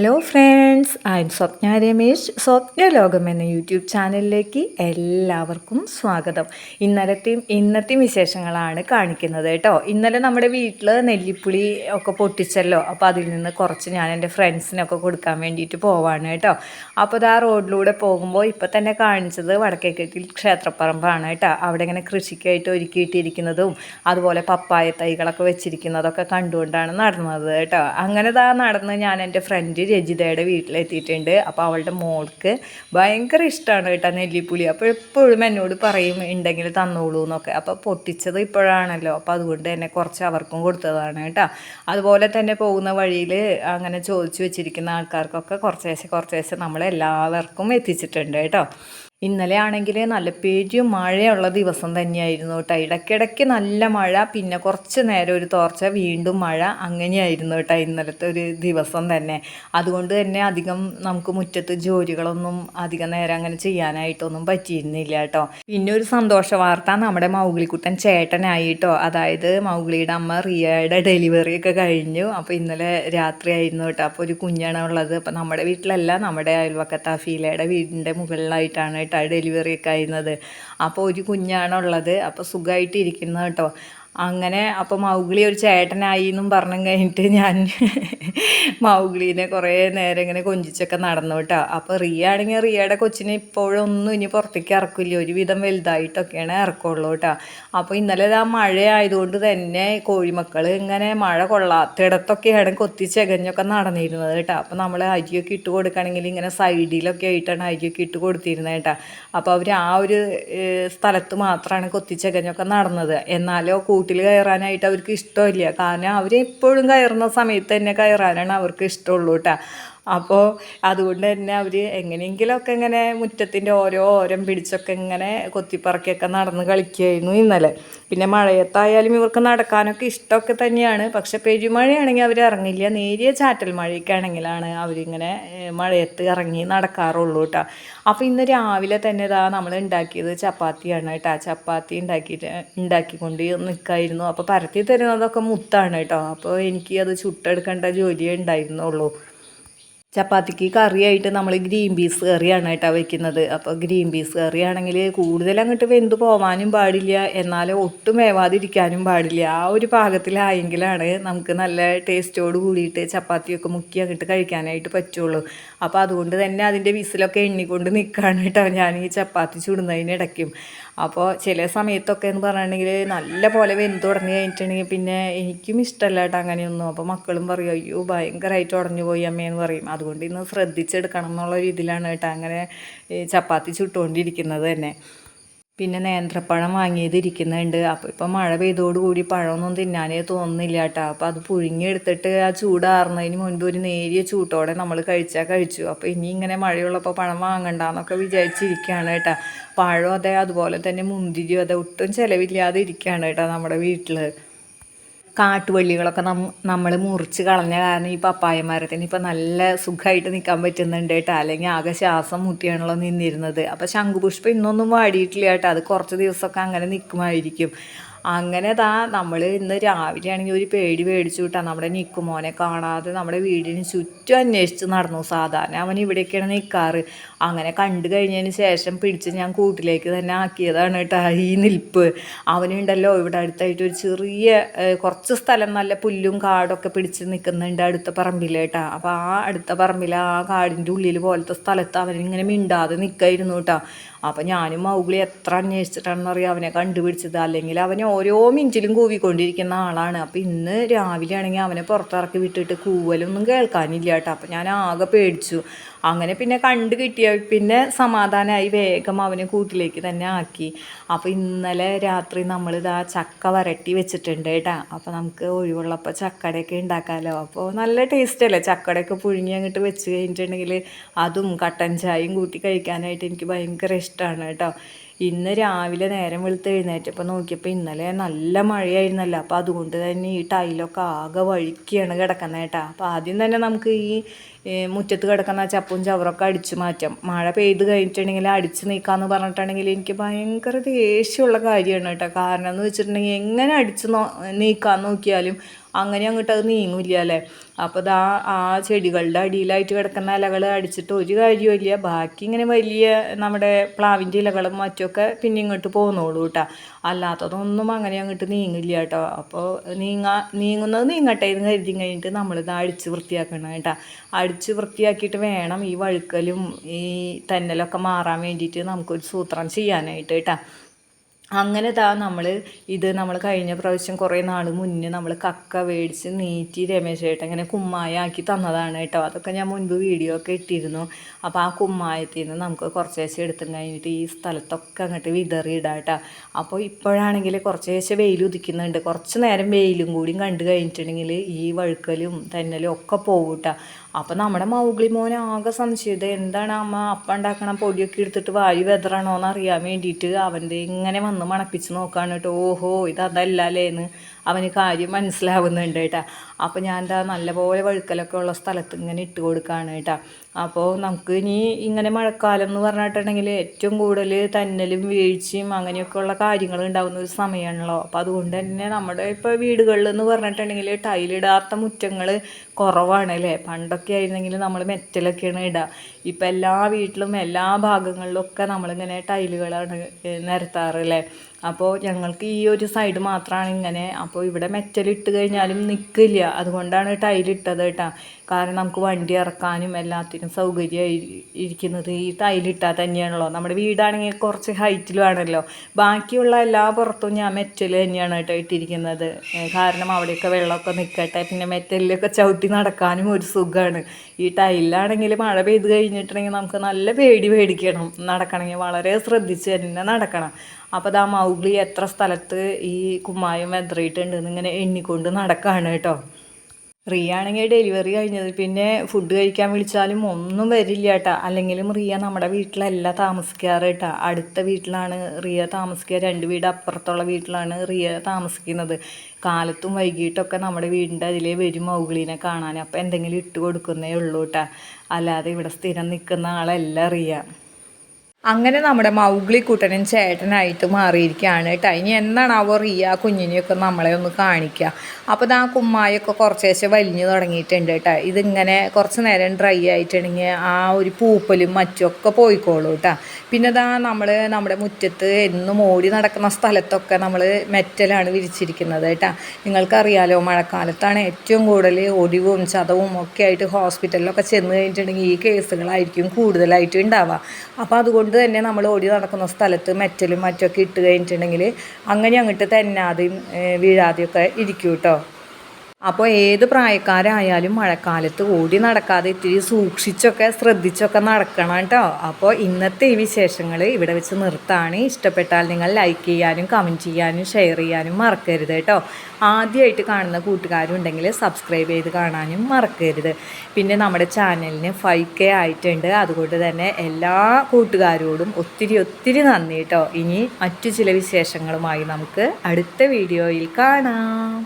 Hello friend I am Swapna Ramesh Swapna ലോകം എന്ന YouTube ചാനലിലേക്ക് എല്ലാവർക്കും സ്വാഗതം. ഇന്നലത്തെയും ഇന്നത്തെയും വിശേഷങ്ങളാണ് കാണിക്കുന്നത് കേട്ടോ. ഇന്നലെ നമ്മുടെ വീട്ടിൽ നെല്ലിപ്പുളി ഒക്കെ പൊട്ടിച്ചല്ലോ. അപ്പോൾ അതിൽ നിന്ന് കുറച്ച് ഞാൻ എന്റെ ഫ്രണ്ട്സിനൊക്കെ കൊടുക്കാൻ വേണ്ടിയിട്ട് പോവാണ് കേട്ടോ. അപ്പോൾ അത് ആ റോഡിലൂടെ പോകുമ്പോൾ ഇപ്പോൾ തന്നെ കാണിച്ചത് വടക്കേക്കെട്ടിൽ ക്ഷേത്രപ്പറമ്പാണ് കേട്ടോ. അവിടെ ഇങ്ങനെ കൃഷിക്കായിട്ട് ഒരുക്കിയിട്ടിരിക്കുന്നതും അതുപോലെ പപ്പായ തൈകളൊക്കെ വെച്ചിരിക്കുന്നതൊക്കെ കണ്ടുകൊണ്ടാണ് നടന്നത് കേട്ടോ. അങ്ങനെ ദാ നടന്ന് ഞാൻ എന്റെ ഫ്രണ്ട് രജിതയുടെ വീട്ടിലെത്തിയിട്ടുണ്ട്. അപ്പോൾ അവളുടെ മോൾക്ക് ഭയങ്കര ഇഷ്ടമാണ് കേട്ടോ നെല്ലിപ്പുളി. അപ്പോൾ എപ്പോഴും എന്നോട് പറയും ഉണ്ടെങ്കിൽ തന്നോളൂ എന്നൊക്കെ. അപ്പോൾ പൊട്ടിച്ചത് ഇപ്പോഴാണല്ലോ. അപ്പോൾ അതുകൊണ്ട് തന്നെ കുറച്ച് അവർക്കും കൊടുത്തതാണ് കേട്ടോ. അതുപോലെ തന്നെ പോകുന്ന വഴിയിൽ അങ്ങനെ ചോദിച്ചു വെച്ചിരിക്കുന്ന ആൾക്കാർക്കൊക്കെ കുറച്ചേശ്ശെ കുറച്ചേശ്ശെ നമ്മൾ എല്ലാവർക്കും എത്തിച്ചിട്ടുണ്ട് കേട്ടോ. ഇന്നലെ ആണെങ്കിൽ നല്ല പേടിയും മഴയുള്ള ദിവസം തന്നെയായിരുന്നു കേട്ടോ. ഇടയ്ക്കിടയ്ക്ക് നല്ല മഴ പിന്നെ കുറച്ച് നേരം ഒരു തോർച്ച വീണ്ടും മഴ അങ്ങനെയായിരുന്നു കേട്ടോ ഇന്നലത്തെ ഒരു ദിവസം തന്നെ. അതുകൊണ്ട് തന്നെ അധികം നമുക്ക് മുറ്റത്ത് ജോലികളൊന്നും അധികം നേരം അങ്ങനെ ചെയ്യാനായിട്ടൊന്നും പറ്റിയിരുന്നില്ല കേട്ടോ. പിന്നെ ഒരു സന്തോഷ വാർത്ത നമ്മുടെ മൗഗ്ലിക്കുട്ടൻ ചേട്ടനായിട്ടോ അതായത് മൗഗ്ലിയുടെ അമ്മ റിയയുടെ ഡെലിവറി ഒക്കെ കഴിഞ്ഞു. അപ്പോൾ ഇന്നലെ രാത്രിയായിരുന്നു കേട്ടോ. അപ്പോൾ ഒരു കുഞ്ഞാണ് ഉള്ളത്. അപ്പോൾ നമ്മുടെ വീട്ടിലല്ല നമ്മുടെ അയൽവക്കത്ത് അഫീലയുടെ വീടിന്റെ മുകളിലായിട്ടാണ് കേട്ടോ ഡെലിവറി ഒക്കെ ആയിരുന്നത്. അപ്പോൾ ഒരു കുഞ്ഞാണുള്ളത്. അപ്പോൾ സുഖമായിട്ടിരിക്കുന്നത് കേട്ടോ. അങ്ങനെ അപ്പോൾ മൗഗ്ലി ഒരു ചേട്ടനായി എന്നും പറഞ്ഞു കഴിഞ്ഞിട്ട് ഞാൻ മൗഗ്ലീനെ കുറേ നേരം ഇങ്ങനെ കൊഞ്ചിച്ചൊക്കെ നടന്നു കേട്ടോ. അപ്പോൾ റിയ ആണെങ്കിൽ റിയയുടെ കൊച്ചിനെ ഒന്നും ഇനി പുറത്തേക്ക് ഇറക്കില്ല. ഒരുവിധം വലുതായിട്ടൊക്കെയാണ് ഇറക്കുള്ളൂ കേട്ടോ. അപ്പോൾ ഇന്നലെ ആ മഴ ആയതുകൊണ്ട് തന്നെ കോഴിമക്കൾ ഇങ്ങനെ മഴ കൊള്ളാത്തിടത്തൊക്കെയാണ് കൊത്തി ചെകഞ്ഞൊക്കെ നടന്നിരുന്നത് കേട്ടോ. അപ്പോൾ നമ്മൾ അരിയൊക്കെ ഇട്ട് കൊടുക്കുകയാണെങ്കിൽ ഇങ്ങനെ സൈഡിലൊക്കെ ആയിട്ടാണ് അരിയൊക്കെ ഇട്ട് കൊടുത്തിരുന്നത് കേട്ടോ. അപ്പോൾ അവർ ആ ഒരു സ്ഥലത്ത് മാത്രമാണ് കൊത്തി ചെകഞ്ഞൊക്കെ നടന്നത്. എന്നാലോ കൂട്ടിൽ കയറാനായിട്ട് അവർക്ക് ഇഷ്ടമില്ല. കാരണം അവർ എപ്പോഴും കയറുന്ന സമയത്ത് തന്നെ കയറാനാണ് അവർക്ക് ഇഷ്ടമുള്ളൂ കേട്ടോ അപ്പോൾ അതുകൊണ്ട് തന്നെ അവർ എങ്ങനെയെങ്കിലുമൊക്കെ ഇങ്ങനെ മുറ്റത്തിന്റെ ഓരോ ഓരം പിടിച്ചൊക്കെ ഇങ്ങനെ കൊത്തിപ്പറക്കിയൊക്കെ നടന്ന് കളിക്കുമായിരുന്നു ഇന്നലെ. പിന്നെ മഴയത്തായാലും ഇവർക്ക് നടക്കാനൊക്കെ ഇഷ്ടമൊക്കെ തന്നെയാണ്. പക്ഷെ പെരുമഴയാണെങ്കിൽ അവർ ഇറങ്ങില്ല. നേരിയ ചാറ്റൽ മഴയൊക്കെ ആണെങ്കിലാണ് അവരിങ്ങനെ മഴയത്ത് ഇറങ്ങി നടക്കാറുള്ളൂ കേട്ടോ അപ്പോൾ ഇന്ന് രാവിലെ തന്നെ ഇതാ നമ്മൾ ഉണ്ടാക്കിയത് ചപ്പാത്തിയാണ് കേട്ടോ ചപ്പാത്തി ഉണ്ടാക്കിയിട്ട് ഉണ്ടാക്കിക്കൊണ്ട് നിൽക്കായിരുന്നു അപ്പോൾ പരത്തി തരുന്നതൊക്കെ മുത്താണ് കേട്ടോ അപ്പോൾ എനിക്ക് അത് ചുട്ടെടുക്കേണ്ട ജോലിയേ ഉണ്ടായിരുന്നുള്ളൂ. ചപ്പാത്തിക്ക് കറിയായിട്ട് നമ്മൾ ഗ്രീൻ പീസ് കറിയാണ് കേട്ടോ വെക്കുന്നത്. അപ്പോൾ ഗ്രീൻ പീസ് കറിയാണെങ്കിൽ കൂടുതൽ അങ്ങോട്ട് വെന്ത് പോവാനും പാടില്ല. എന്നാൽ ഒട്ടും വേവാതിരിക്കാനും പാടില്ല. ആ ഒരു പാകത്തിലായെങ്കിലാണ് നമുക്ക് നല്ല ടേസ്റ്റോട് കൂടിയിട്ട് ചപ്പാത്തിയൊക്കെ മുക്കി അങ്ങോട്ട് കഴിക്കാനായിട്ട് പറ്റുള്ളൂ. അപ്പോൾ അതുകൊണ്ട് തന്നെ അതിന്റെ വിസിലൊക്കെ എണ്ണിക്കൊണ്ട് നിൽക്കുകയാണ് കേട്ടോ. ഞാൻ ഈ ചപ്പാത്തി ചുടുന്നതിനിടയ്ക്കും അപ്പോൾ ചില സമയത്തൊക്കെ എന്ന് പറഞ്ഞിട്ടുണ്ടെങ്കിൽ നല്ല പോലെ വെന്ത് തുടങ്ങി കഴിഞ്ഞിട്ടുണ്ടെങ്കിൽ പിന്നെ എനിക്കും ഇഷ്ടമല്ല കേട്ടോ അങ്ങനെയൊന്നും. അപ്പോൾ മക്കളും പറയും അയ്യോ ഭയങ്കരമായിട്ട് ഉടഞ്ഞു പോയി അമ്മയെന്ന് പറയും. അതുകൊണ്ട് ഇന്ന് ശ്രദ്ധിച്ചെടുക്കണം എന്നുള്ള രീതിയിലാണ് കേട്ടോ അങ്ങനെ ചപ്പാത്തി ചുട്ടുകൊണ്ടിരിക്കുന്നത് തന്നെ. പിന്നെ നേന്ത്രപ്പഴം വാങ്ങിയത് ഇരിക്കുന്നുണ്ട്. അപ്പോൾ ഇപ്പം മഴ പെയ്തോടുകൂടി പഴമൊന്നും തിന്നാനേ തോന്നുന്നില്ല കേട്ടോ. അപ്പോൾ അത് പുഴുങ്ങിയെടുത്തിട്ട് ആ ചൂടാറുന്നതിന് മുൻപ് ഒരു നേരിയ ചൂട്ടോടെ നമ്മൾ കഴിച്ചാൽ കഴിച്ചു. അപ്പോൾ ഇനി ഇങ്ങനെ മഴയുള്ളപ്പോൾ പഴം വാങ്ങണ്ടെന്നൊക്കെ വിചാരിച്ചിരിക്കുകയാണ് കേട്ടോ. പഴം അതെ അതുപോലെ തന്നെ മുന്തിരിയും അതെ ഒട്ടും ചിലവില്ലാതെ ഇരിക്കുകയാണ് കേട്ടോ നമ്മുടെ വീട്ടിൽ കാട്ടുവള്ളികളൊക്കെ നം നമ്മൾ മുറിച്ച് കളഞ്ഞ കാരണം ഈ പപ്പായ മരത്തിന് ഇപ്പം നല്ല സുഖമായിട്ട് നിൽക്കാൻ പറ്റുന്നുണ്ട് കേട്ടോ. അല്ലെങ്കിൽ ആകെ ശ്വാസം മുട്ടിയാണല്ലോ നിന്നിരുന്നത്. അപ്പോൾ ശംഖുപുഷ്പം ഇന്നൊന്നും വാടിയിട്ടില്ല കേട്ടോ. അത് കുറച്ച് ദിവസമൊക്കെ അങ്ങനെ നിൽക്കുമായിരിക്കും അങ്ങനെ താ നമ്മൾ ഇന്ന് രാവിലെ ആണെങ്കിൽ ഒരു പേടി പേടിച്ചു വിട്ടാ നമ്മുടെ നിക്കുമോനെ കാണാതെ നമ്മുടെ വീടിന് ചുറ്റും അന്വേഷിച്ച് നടന്നു. സാധാരണ അവൻ ഇവിടെയൊക്കെയാണ് നിൽക്കാറ് അങ്ങനെ കണ്ടു കഴിഞ്ഞതിന് ശേഷം പിടിച്ച് ഞാൻ കൂട്ടിലേക്ക് തന്നെ ആക്കിയതാണ് കേട്ടോ ഈ നിൽപ്പ്. അവനുണ്ടല്ലോ ഇവിടെ അടുത്തായിട്ട് ഒരു ചെറിയ കുറച്ച് സ്ഥലം നല്ല പുല്ലും കാടൊക്കെ പിടിച്ച് നിൽക്കുന്നുണ്ട് അടുത്ത പറമ്പിൽ കേട്ടോ അപ്പോൾ ആ അടുത്ത പറമ്പിൽ ആ കാടിന്റെ ഉള്ളിൽ പോലത്തെ സ്ഥലത്ത് അവനിങ്ങനെ മിണ്ടാതെ നിൽക്കായിരുന്നു കേട്ടോ അപ്പോൾ ഞാനും മൗഗ്ലി എത്ര അന്വേഷിച്ചിട്ടാണെന്നറിയാം? അവനെ കണ്ടുപിടിച്ചത്. അല്ലെങ്കിൽ അവനെ ഓരോ മിനിറ്റിലും കൂവിക്കൊണ്ടിരിക്കുന്ന ആളാണ്. അപ്പം ഇന്ന് രാവിലെ ആണെങ്കിൽ അവനെ പുറത്തിറക്കി വിട്ടിട്ട് കൂവലൊന്നും കേൾക്കാനില്ല കേട്ടോ. അപ്പം ഞാൻ ആകെ പേടിച്ചു. അങ്ങനെ പിന്നെ കണ്ടു കിട്ടിയ പിന്നെ സമാധാനമായി വേഗം അവനെ കൂട്ടിലേക്ക് തന്നെ ആക്കി. അപ്പോൾ ഇന്നലെ രാത്രി നമ്മളിതാ ചക്ക വരട്ടി വെച്ചിട്ടുണ്ട് കേട്ടോ. അപ്പോൾ നമുക്ക് ഒഴിവുള്ളപ്പോൾ ചക്കടയൊക്കെ ഉണ്ടാക്കാമല്ലോ അപ്പോൾ നല്ല ടേസ്റ്റ് അല്ലേ? ചക്കടയൊക്കെ പുഴുങ്ങി അങ്ങോട്ട് വെച്ച് കഴിഞ്ഞിട്ടുണ്ടെങ്കിൽ അതും കട്ടൻ ചായയും കൂട്ടി കഴിക്കാനായിട്ട് എനിക്ക് ഭയങ്കര ഇഷ്ടമാണ് കേട്ടോ. ഇന്ന് രാവിലെ നേരം വെളുത്ത് എഴുന്നേറ്റപ്പോൾ നോക്കിയപ്പോൾ ഇന്നലെ നല്ല മഴയായിരുന്നല്ലോ. അപ്പോൾ അതുകൊണ്ട് തന്നെ ഈ ടൈലൊക്കെ ആകെ വഴിക്കാണ് കിടക്കുന്നത് കേട്ടോ. അപ്പോൾ ആദ്യം തന്നെ നമുക്ക് ഈ മുറ്റത്ത് കിടക്കുന്ന ചപ്പും ചവറൊക്കെ അടിച്ചു മാറ്റാം. മഴ പെയ്ത് കഴിഞ്ഞിട്ടുണ്ടെങ്കിൽ അടിച്ച് നീക്കാമെന്ന് പറഞ്ഞിട്ടുണ്ടെങ്കിൽ എനിക്ക് ഭയങ്കര ദേഷ്യമുള്ള കാര്യമാണ് കേട്ടോ. കാരണം എന്ന് വെച്ചിട്ടുണ്ടെങ്കിൽ എങ്ങനെ അടിച്ച് നീക്കാൻ നോക്കിയാലും അങ്ങനെ അങ്ങോട്ട് അത് നീങ്ങില്ല അല്ലേ? അപ്പോൾ ദാ ആ ചെടികളുടെ അടിയിലായിട്ട് കിടക്കുന്ന ഇലകൾ അടിച്ചിട്ട് ഒരു കാര്യമില്ല ബാക്കി ഇങ്ങനെ വലിയ നമ്മുടെ പ്ലാവിന്റെ ഇലകളും മറ്റുമൊക്കെ പിന്നെ ഇങ്ങോട്ട് പോന്നോളൂ കേട്ടോ അല്ലാത്തതൊന്നും അങ്ങനെ അങ്ങോട്ട് നീങ്ങില്ല കേട്ടോ അപ്പോൾ നീങ്ങാ നീങ്ങുന്നത് നീങ്ങട്ടെ എന്ന് കരുതി കഴിഞ്ഞിട്ട് നമ്മളിത് അടിച്ച് വൃത്തിയാക്കണം കേട്ടോ അടിച്ച് വൃത്തിയാക്കിയിട്ട് വേണം ഈ വഴുക്കലും ഈ തന്നലൊക്കെ മാറാൻ വേണ്ടിയിട്ട് നമുക്കൊരു സൂത്രം ചെയ്യാനായിട്ട് കേട്ടോ അങ്ങനെ താ നമ്മൾ ഇത് നമ്മൾ കഴിഞ്ഞ പ്രാവശ്യം കുറേ നാൾ മുന്നേ നമ്മൾ കക്ക മേടിച്ച് നീറ്റി രമേശ് ചേട്ടൻ ഇങ്ങനെ കുമ്മായാക്കി തന്നതാണ് കേട്ടോ. അതൊക്കെ ഞാൻ മുൻപ് വീഡിയോ ഒക്കെ ഇട്ടിരുന്നു. അപ്പോൾ ആ കുമ്മായത്തിൽ നിന്ന് നമുക്ക് കുറച്ച് കുറച്ചേശ്ശെ എടുത്തു കഴിഞ്ഞിട്ട് ഈ സ്ഥലത്തൊക്കെ അങ്ങോട്ട് വിതറിയിടാം കേട്ടോ. അപ്പോൾ ഇപ്പോഴാണെങ്കിൽ കുറച്ച് കുറച്ചേശ്ശെ വെയിൽ ഉദിക്കുന്നുണ്ട്. കുറച്ച് നേരം വെയിലും കൂടിയും കണ്ടു കഴിഞ്ഞിട്ടുണ്ടെങ്കിൽ ഈ വഴുക്കലും തന്നലും ഒക്കെ പോകും കേട്ടോ. അപ്പോൾ നമ്മുടെ മൗഗ്ലി മോൻ ആകെ സംശയം എന്താണ് അമ്മ അപ്പം ഉണ്ടാക്കണ പൊടിയൊക്കെ എടുത്തിട്ട് വായു വെതറണോ എന്ന് അറിയാൻ വേണ്ടിയിട്ട് അവന്റെ ഇങ്ങനെ വന്ന് മണപ്പിച്ച് നോക്കാണ് ഓഹോ ഇത് അതല്ലല്ലേന്ന് അവന് കാര്യം മനസ്സിലാവുന്നുണ്ട് കേട്ടാ. അപ്പോൾ ഞാൻ എന്താ നല്ലപോലെ വഴുക്കലൊക്കെ ഉള്ള സ്ഥലത്ത് ഇങ്ങനെ ഇട്ട് കൊടുക്കുകയാണ് കേട്ടാ. അപ്പോൾ നമുക്ക് ഇനി ഇങ്ങനെ മഴക്കാലം എന്ന് പറഞ്ഞിട്ടുണ്ടെങ്കിൽ ഏറ്റവും കൂടുതൽ തന്നലും വീഴ്ചയും അങ്ങനെയൊക്കെ ഉള്ള കാര്യങ്ങൾ ഉണ്ടാകുന്ന ഒരു സമയമാണല്ലോ. അപ്പോൾ അതുകൊണ്ട് തന്നെ നമ്മുടെ ഇപ്പോൾ വീടുകളിൽ എന്ന് പറഞ്ഞിട്ടുണ്ടെങ്കിൽ ടൈലിടാത്ത മുറ്റങ്ങൾ കുറവാണ് അല്ലേ? പണ്ടൊക്കെ ആയിരുന്നെങ്കിൽ നമ്മൾ മെറ്റലൊക്കെയാണ് ഇടുക ഇപ്പം എല്ലാ വീട്ടിലും എല്ലാ ഭാഗങ്ങളിലും ഒക്കെ നമ്മളിങ്ങനെ ടൈലുകളാണ് നിരത്താറ് അല്ലേ? അപ്പോൾ ഞങ്ങൾക്ക് ഈ ഒരു സൈഡ് മാത്രമാണ് ഇങ്ങനെ. അപ്പോൾ ഇവിടെ മെറ്റലിട്ട് കഴിഞ്ഞാലും നിൽക്കില്ല അതുകൊണ്ടാണ് ടൈലിട്ടത് കേട്ടോ കാരണം നമുക്ക് വണ്ടി ഇറക്കാനും എല്ലാത്തിനും സൗകര്യമായി ഇരിക്കുന്നത് ഈ ടൈലിട്ടാൽ തന്നെയാണല്ലോ. നമ്മുടെ വീടാണെങ്കിൽ കുറച്ച് ഹൈറ്റിലുമാണല്ലോ ബാക്കിയുള്ള എല്ലാ പുറത്തും ഞാൻ മെറ്റൽ തന്നെയാണ് കേട്ടോ ഇട്ടിരിക്കുന്നത്. കാരണം അവിടെയൊക്കെ വെള്ളമൊക്കെ നിൽക്കട്ടെ പിന്നെ മെറ്റലിലൊക്കെ ചവിട്ടി നടക്കാനും ഒരു സുഖമാണ് ഈ ടൈലിലാണെങ്കിൽ മഴ പെയ്ത് കഴിഞ്ഞിട്ടുണ്ടെങ്കിൽ നമുക്ക് നല്ല പേടി പേടിക്കണം. നടക്കണമെങ്കിൽ വളരെ ശ്രദ്ധിച്ച് തന്നെ നടക്കണം. അപ്പോൾ ദാ മൗഗ്ലി എത്ര സ്ഥലത്ത് ഈ കുമ്മായം വെതറിയിട്ടുണ്ട് ഇങ്ങനെ എണ്ണിക്കൊണ്ട് നടക്കുകയാണ് കേട്ടോ. റിയ ആണെങ്കിൽ ഡെലിവറി കഴിഞ്ഞത്. പിന്നെ ഫുഡ് കഴിക്കാൻ വിളിച്ചാലും ഒന്നും വരില്ല കേട്ടോ. അല്ലെങ്കിലും റിയ നമ്മുടെ വീട്ടിലല്ല താമസിക്കാറ് കേട്ടോ. അടുത്ത വീട്ടിലാണ് റിയ താമസിക്കുക. രണ്ട് വീട് അപ്പുറത്തുള്ള വീട്ടിലാണ് റിയ താമസിക്കുന്നത്. കാലത്തും വൈകിട്ടൊക്കെ നമ്മുടെ വീടിന്റെ അതിലേ വരും മൗകളിനെ കാണാൻ. അപ്പോൾ എന്തെങ്കിലും ഇട്ട് കൊടുക്കുന്നേ ഉള്ളൂ കേട്ടോ. അല്ലാതെ ഇവിടെ സ്ഥിരം നിൽക്കുന്ന ആളല്ല റിയ. അങ്ങനെ നമ്മുടെ മൗഗ്ലി കുട്ടനും ചേട്ടനായിട്ട് മാറിയിരിക്കുകയാണ് കേട്ടോ ഇനി എന്നാണാവോ റിയ കുഞ്ഞിനെയൊക്കെ നമ്മളെ ഒന്ന് കാണിക്കുക അപ്പോൾ ആ കുമ്മായൊക്കെ കുറച്ചേശ്ശെ വലിഞ്ഞു തുടങ്ങിയിട്ടുണ്ട് കേട്ടോ ഇതിങ്ങനെ കുറച്ച് നേരം ഡ്രൈ ആയിട്ടുണ്ടെങ്കിൽ ആ ഒരു പൂപ്പലും മറ്റുമൊക്കെ പോയിക്കോളൂ കേട്ടോ പിന്നെ ഇതാ നമ്മൾ നമ്മുടെ മുറ്റത്ത് എന്നും ഓടി നടക്കുന്ന സ്ഥലത്തൊക്കെ നമ്മൾ മെറ്റലാണ് വിരിച്ചിരിക്കുന്നത് കേട്ടോ നിങ്ങൾക്കറിയാലോ മഴക്കാലത്താണ് ഏറ്റവും കൂടുതൽ ഒടിവും ചതവും ഒക്കെ ആയിട്ട് ഹോസ്പിറ്റലിലൊക്കെ ചെന്ന് കഴിഞ്ഞിട്ടുണ്ടെങ്കിൽ ഈ കേസുകളായിരിക്കും കൂടുതലായിട്ട് ഉണ്ടാവുക. അപ്പോൾ അതുകൊണ്ട് തന്നെ നമ്മൾ ഓടി നടക്കുന്ന സ്ഥലത്ത് മെറ്റലും മറ്റൊക്കെ ഇട്ട് കഴിഞ്ഞിട്ടുണ്ടെങ്കിൽ അങ്ങനെ അങ്ങോട്ട് തെന്നാതെയും വീഴാതെയൊക്കെ ഇരിക്കും കേട്ടോ. അപ്പോൾ ഏത് പ്രായക്കാരായാലും മഴക്കാലത്ത് ഓടി നടക്കാതെ ഇത്തിരി സൂക്ഷിച്ചൊക്കെ ശ്രദ്ധിച്ചൊക്കെ നടക്കണം കേട്ടോ. അപ്പോൾ ഇന്നത്തെ ഈ വിശേഷങ്ങൾ ഇവിടെ വെച്ച് നിർത്താണ്. ഇഷ്ടപ്പെട്ടാൽ നിങ്ങൾ ലൈക്ക് ചെയ്യാനും കമന്റ് ചെയ്യാനും ഷെയർ ചെയ്യാനും മറക്കരുത് കേട്ടോ. ആദ്യമായിട്ട് കാണുന്ന കൂട്ടുകാരുണ്ടെങ്കിൽ സബ്സ്ക്രൈബ് ചെയ്ത് കാണാനും മറക്കരുത്. പിന്നെ നമ്മുടെ ചാനലിന് ഫൈവ് കെ ആയിട്ടുണ്ട്. അതുകൊണ്ട് തന്നെ എല്ലാ കൂട്ടുകാരോടും ഒത്തിരി ഒത്തിരി നന്ദി കേട്ടോ. ഇനി മറ്റു ചില വിശേഷങ്ങളുമായി നമുക്ക് അടുത്ത വീഡിയോയിൽ കാണാം.